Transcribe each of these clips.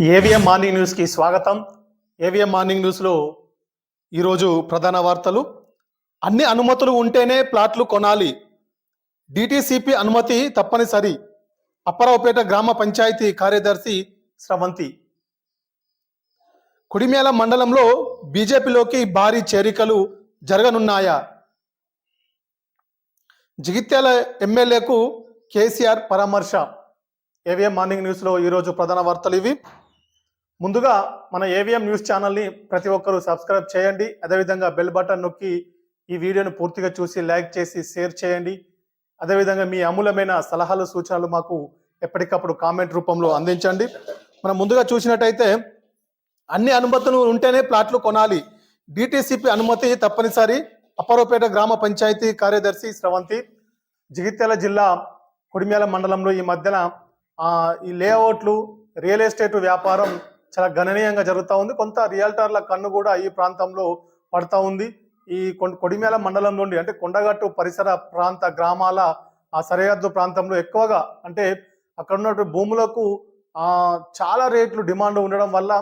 AVM morning న్యూస్కి స్వాగతం. AVM morning న్యూస్లో ఈరోజు ప్రధాన వార్తలు. అన్ని అనుమతులు ఉంటేనే ప్లాట్లు కొనాలి. డిటిసిపి అనుమతి తప్పనిసరి. అప్పరావుపేట గ్రామ పంచాయతీ కార్యదర్శి స్రవంతి. కుడిమేల మండలంలో బీజేపీలోకి భారీ చేరికలు జరగనున్నాయా? జగిత్యాల ఎమ్మెల్యేకు కేసీఆర్ పరామర్శ. ఏవిఎం మార్నింగ్ న్యూస్లో ఈరోజు ప్రధాన వార్తలు ఇవి. ముందుగా మన ఏవిఎం న్యూస్ ఛానల్ని ప్రతి ఒక్కరూ సబ్స్క్రైబ్ చేయండి. అదేవిధంగా బెల్ బటన్ నొక్కి ఈ వీడియోను పూర్తిగా చూసి లైక్ చేసి షేర్ చేయండి. అదేవిధంగా మీ అమూలమైన సలహాలు సూచనలు మాకు ఎప్పటికప్పుడు కామెంట్ రూపంలో అందించండి. మనం ముందుగా చూసినట్టయితే అన్ని అనుమతులు ఉంటేనే ప్లాట్లు కొనాలి. డిటిసిపి అనుమతి తప్పనిసరి. అప్పారోపేట గ్రామ పంచాయతీ కార్యదర్శి స్రవంతి. జగిత్యాల జిల్లా కుడిమేల మండలంలో ఈ మధ్యన ఈ లేఅవుట్లు రియల్ ఎస్టేట్ వ్యాపారం చాలా గణనీయంగా జరుగుతూ ఉంది. కొంత రియల్టర్ల కన్ను కూడా ఈ ప్రాంతంలో పడతా ఉంది. ఈ కొడిమేల మండలం నుండి అంటే కొండగట్టు పరిసర ప్రాంత గ్రామాల ఆ సరిహద్దు ప్రాంతంలో ఎక్కువగా అంటే అక్కడ ఉన్నటువంటి భూములకు చాలా రేట్లు డిమాండ్ ఉండడం వల్ల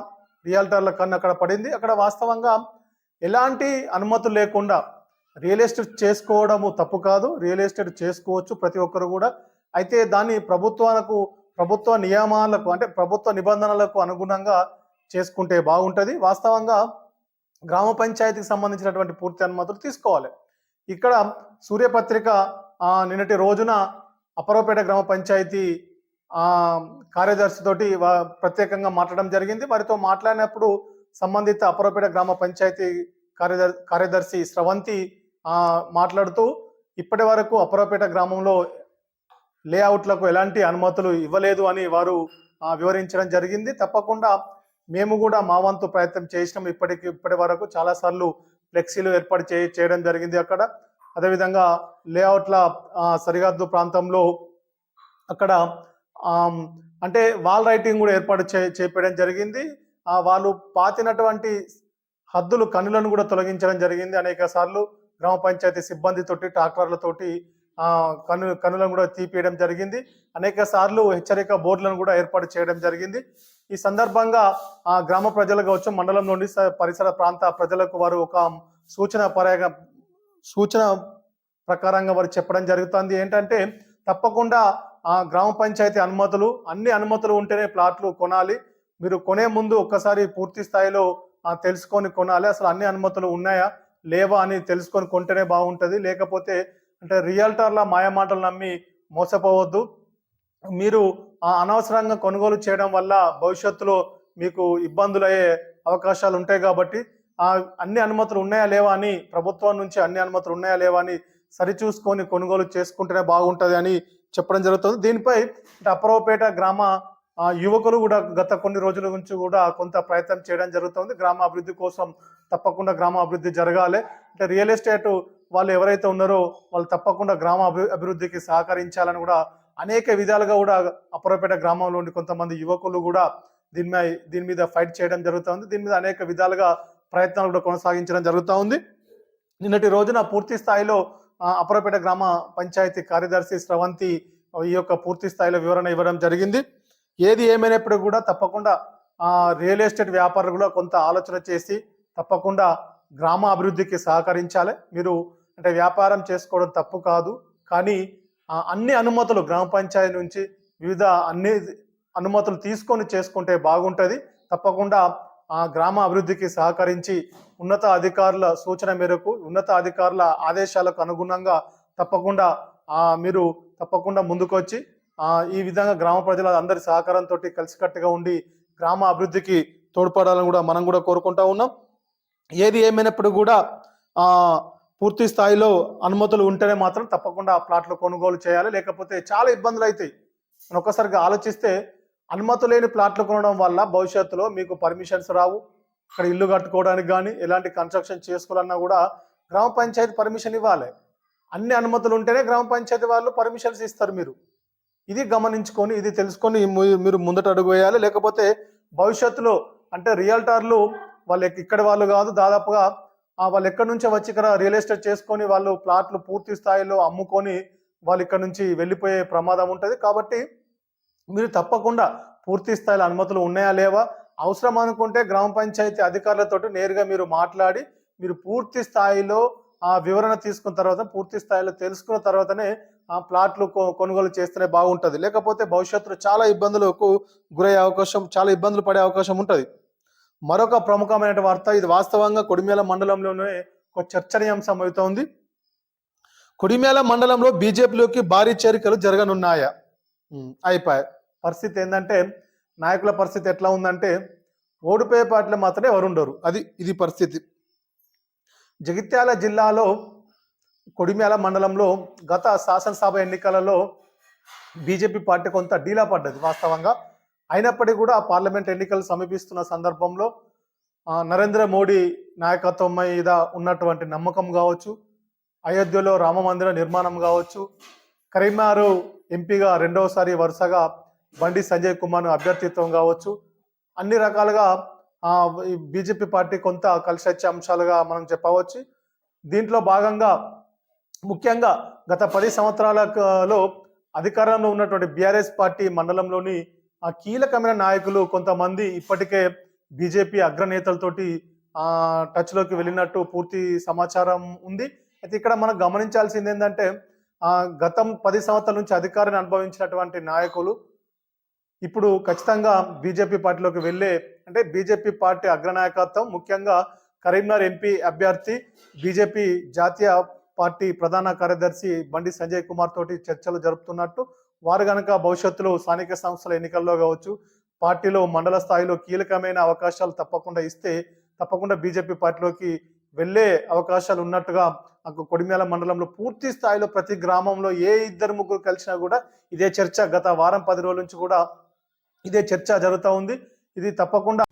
రియల్టర్ల కన్ను అక్కడ పడింది. అక్కడ వాస్తవంగా ఎలాంటి అనుమతులు లేకుండా రియల్ ఎస్టేట్ చేసుకోవడము తప్పు కాదు. రియల్ ఎస్టేట్ చేసుకోవచ్చు ప్రతి ఒక్కరు కూడా. అయితే దాన్ని ప్రభుత్వాలకు ప్రభుత్వ నియమాలకు అంటే ప్రభుత్వ నిబంధనలకు అనుగుణంగా చేసుకుంటే బాగుంటుంది. వాస్తవంగా గ్రామ పంచాయతీకి సంబంధించినటువంటి పూర్తి అనుమతులు తీసుకోవాలి. ఇక్కడ సూర్యపత్రిక నిన్నటి రోజున అపరవపేట గ్రామ పంచాయతీ కార్యదర్శితోటి ప్రత్యేకంగా మాట్లాడడం జరిగింది. వారితో మాట్లాడినప్పుడు సంబంధిత అపరపేట గ్రామ పంచాయతీ కార్యదర్ కార్యదర్శి స్రవంతి మాట్లాడుతూ ఇప్పటి వరకు అపరపేట గ్రామంలో లేఅవుట్లకు ఎలాంటి అనుమతులు ఇవ్వలేదు అని వారు వివరించడం జరిగింది. తప్పకుండా మేము కూడా మా వంతు ప్రయత్నం చేసినాం. ఇప్పటికి ఇప్పటి వరకు చాలాసార్లు ఫ్లెక్సీలు ఏర్పాటు చే చేయడం జరిగింది అక్కడ. అదేవిధంగా లేఅవుట్ల సరిహద్దు ప్రాంతంలో అక్కడ అంటే వాల్ రైటింగ్ కూడా ఏర్పాటు చే చేపడం జరిగింది. వాళ్ళు పాతినటువంటి హద్దులు కన్నులను కూడా తొలగించడం జరిగింది. అనేక సార్లు గ్రామ పంచాయతీ సిబ్బందితోటి ట్రాక్టర్లతోటి కను కనులను కూడా తీపియడం జరిగింది. అనేక సార్లు హెచ్చరిక బోర్డులను కూడా ఏర్పాటు చేయడం జరిగింది. ఈ సందర్భంగా ఆ గ్రామ ప్రజలు కావచ్చు మండలం నుండి స- పరిసర ప్రాంత ప్రజలకు వారు ఒక సూచన పరంగా సూచన ప్రకారంగా వారు చెప్పడం జరుగుతుంది. ఏంటంటే తప్పకుండా ఆ గ్రామ పంచాయతీ అనుమతులు అన్ని అనుమతులు ఉంటేనే ప్లాట్లు కొనాలి. మీరు కొనే ముందు ఒక్కసారి పూర్తి స్థాయిలో తెలుసుకొని కొనాలి. అసలు అన్ని అనుమతులు ఉన్నాయా? లేవా అని తెలుసుకొని కొంటేనే బాగుంటుంది. లేకపోతే అంటే రియల్టర్ల మాయమాటలు నమ్మి మోసపోవద్దు. మీరు ఆ, అనవసరంగా కొనుగోలు చేయడం వల్ల భవిష్యత్తులో మీకు ఇబ్బందులు అయ్యే అవకాశాలు ఉంటాయి కాబట్టి అన్ని అనుమతులు ఉన్నాయా లేవా అని ప్రభుత్వం నుంచి అన్ని అనుమతులు ఉన్నాయా లేవా అని సరిచూసుకొని కొనుగోలు చేసుకుంటేనే బాగుంటుంది అని చెప్పడం జరుగుతుంది. దీనిపై అంటే గ్రామ యువకులు కూడా గత కొన్ని రోజుల నుంచి కూడా కొంత ప్రయత్నం చేయడం జరుగుతుంది. గ్రామ అభివృద్ధి కోసం తప్పకుండా గ్రామ అభివృద్ధి జరగాలి. అంటే రియల్ ఎస్టేట్ వాళ్ళు ఎవరైతే ఉన్నారో వాళ్ళు తప్పకుండా గ్రామ అభి- అభివృద్ధికి సహకరించాలని కూడా అనేక విధాలుగా కూడా అప్పరపేట గ్రామంలోని కొంతమంది యువకులు కూడా దీని మీద దీని మీద ఫైట్ చేయడం జరుగుతుంది దీని మీద అనేక విధాలుగా ప్రయత్నాలు కూడా కొనసాగించడం జరుగుతూ ఉంది. నిన్నటి రోజున పూర్తి స్థాయిలో ఆ, అప్పరపేట గ్రామ పంచాయతీ కార్యదర్శి స్రవంతి ఈ యొక్క పూర్తి స్థాయిలో వివరణ ఇవ్వడం జరిగింది. ఏది ఏమైనప్పుడు కూడా తప్పకుండా రియల్ ఎస్టేట్ వ్యాపారులు కూడా కొంత ఆలోచన చేసి తప్పకుండా గ్రామ అభివృద్ధికి సహకరించాలి. మీరు అంటే వ్యాపారం చేసుకోవడం తప్పు కాదు. కానీ అన్ని అనుమతులు గ్రామ పంచాయతీ నుంచి వివిధ అన్ని అనుమతులు తీసుకొని చేసుకుంటే బాగుంటుంది. తప్పకుండా ఆ గ్రామ అభివృద్ధికి సహకరించి ఉన్నత అధికారుల సూచన మేరకు ఉన్నత అధికారుల ఆదేశాలకు అనుగుణంగా తప్పకుండా ఆ, మీరు తప్పకుండా ముందుకొచ్చి ఈ విధంగా గ్రామ ప్రజల అందరి సహకారంతో కలిసికట్టుగా ఉండి గ్రామ అభివృద్ధికి తోడ్పడాలని కూడా మనం కూడా కోరుకుంటా ఉన్నాం. ఏది ఏమైనప్పుడు కూడా పూర్తి స్థాయిలో అనుమతులు ఉంటేనే మాత్రం తప్పకుండా ఆ ప్లాట్లు కొనుగోలు చేయాలి. లేకపోతే చాలా ఇబ్బందులు అవుతాయి మనం ఒక్కసారిగా ఆలోచిస్తే అనుమతి లేని ప్లాట్లు కొనడం వల్ల భవిష్యత్తులో మీకు పర్మిషన్స్ రావు. అక్కడ ఇల్లు కట్టుకోవడానికి కానీ ఎలాంటి కన్స్ట్రక్షన్ చేసుకోవాలన్నా కూడా గ్రామ పంచాయతీ పర్మిషన్ ఇవ్వాలి. అన్ని అనుమతులు ఉంటేనే గ్రామ పంచాయతీ వాళ్ళు పర్మిషన్స్ ఇస్తారు మీరు. ఇది గమనించుకొని ఇది తెలుసుకొని మీరు ముందట అడుగు వేయాలి. లేకపోతే భవిష్యత్తులో అంటే రియల్టర్లు వాళ్ళు ఎక్- ఇక్కడి వాళ్ళు కాదు దాదాపుగా వాళ్ళు ఎక్కడి నుంచో వచ్చి ఇక్కడ రియల్ ఎస్టేట్ చేసుకొని వాళ్ళు ప్లాట్లు పూర్తి స్థాయిలో అమ్ముకొని వాళ్ళు ఇక్కడ నుంచి వెళ్ళిపోయే ప్రమాదం ఉంటుంది. కాబట్టి మీరు తప్పకుండా పూర్తి స్థాయిలో అనుమతులు ఉన్నాయా లేవా? అవసరం అనుకుంటే గ్రామ పంచాయతీ అధికారులతో నేరుగా మీరు మాట్లాడి మీరు పూర్తి స్థాయిలో ఆ వివరణ తీసుకున్న తర్వాత పూర్తి స్థాయిలో తెలుసుకున్న తర్వాతనే ఆ ప్లాట్లు కొ- కొనుగోలు చేస్తేనే బాగుంటుంది. లేకపోతే భవిష్యత్తులో చాలా ఇబ్బందులకు గురయ్యే అవకాశం చాలా ఇబ్బందులు పడే అవకాశం ఉంటుంది. మరొక ప్రముఖమైన వార్త ఇది వాస్తవంగా కొడిమేల మండలంలోనే ఒక చర్చనీయాంశం అవుతోంది. కొడిమేల మండలంలో బీజేపీలోకి భారీ చేరికలు జరగనున్నాయా? ఉమ్, అయిపోయాయి పరిస్థితి ఏంటంటే నాయకుల పరిస్థితి ఎట్లా ఉందంటే ఓడిపోయే పార్టీలు మాత్రమే ఎవరుండరు. అది ఇది పరిస్థితి. జగిత్యాల జిల్లాలో కొడిమేల మండలంలో గత శాసనసభ ఎన్నికలలో బీజేపీ పార్టీ కొంత డీలా పడ్డది వాస్తవంగా. అయినప్పటికీ కూడా పార్లమెంట్ ఎన్నికలు సమీపిస్తున్న సందర్భంలో నరేంద్ర మోడీ నాయకత్వం మీద ఉన్నటువంటి నమ్మకం కావచ్చు అయోధ్యలో రామ మందిర నిర్మాణం కావచ్చు కరీంనగర్ ఎంపీగా రెండవసారి వరుసగా బండి సంజయ్ కుమార్ అభ్యర్థిత్వం కావచ్చు అన్ని రకాలుగా ఈ బీజేపీ పార్టీ కొంత కలిసి వచ్చే అంశాలుగా మనం చెప్పవచ్చు. దీంట్లో భాగంగా ముఖ్యంగా గత పది సంవత్సరాలలో అధికారంలో ఉన్నటువంటి బీఆర్ఎస్ పార్టీ మండలంలోని ఆ కీలకమైన నాయకులు కొంతమంది ఇప్పటికే బీజేపీ అగ్రనేతలతోటి ఆ వెళ్ళినట్టు పూర్తి సమాచారం ఉంది. అయితే ఇక్కడ మనం గమనించాల్సింది ఏంటంటే ఆ గతం పది సంవత్సరాల నుంచి అధికారాన్ని అనుభవించినటువంటి నాయకులు ఇప్పుడు ఖచ్చితంగా బీజేపీ పార్టీలోకి వెళ్ళే అంటే బీజేపీ పార్టీ అగ్రనాయకత్వం ముఖ్యంగా కరీంనగర్ ఎంపీ అభ్యర్థి బీజేపీ జాతీయ పార్టీ ప్రధాన కార్యదర్శి బండి సంజయ్ కుమార్ తోటి చర్చలు జరుపుతున్నట్టు వారు కనుక భవిష్యత్తులో స్థానిక సంస్థల ఎన్నికల్లో కావచ్చు పార్టీలో మండల స్థాయిలో కీలకమైన అవకాశాలు తప్పకుండా ఇస్తే తప్పకుండా బీజేపీ పార్టీలోకి వెళ్ళే అవకాశాలు ఉన్నట్టుగా మాకు కొడిమేల మండలంలో పూర్తి స్థాయిలో ప్రతి గ్రామంలో ఏ ఇద్దరు ముగ్గురు కలిసినా కూడా ఇదే చర్చ గత వారం పది రోజుల నుంచి కూడా ఇదే చర్చ జరుగుతూ ఉంది. ఇది తప్పకుండా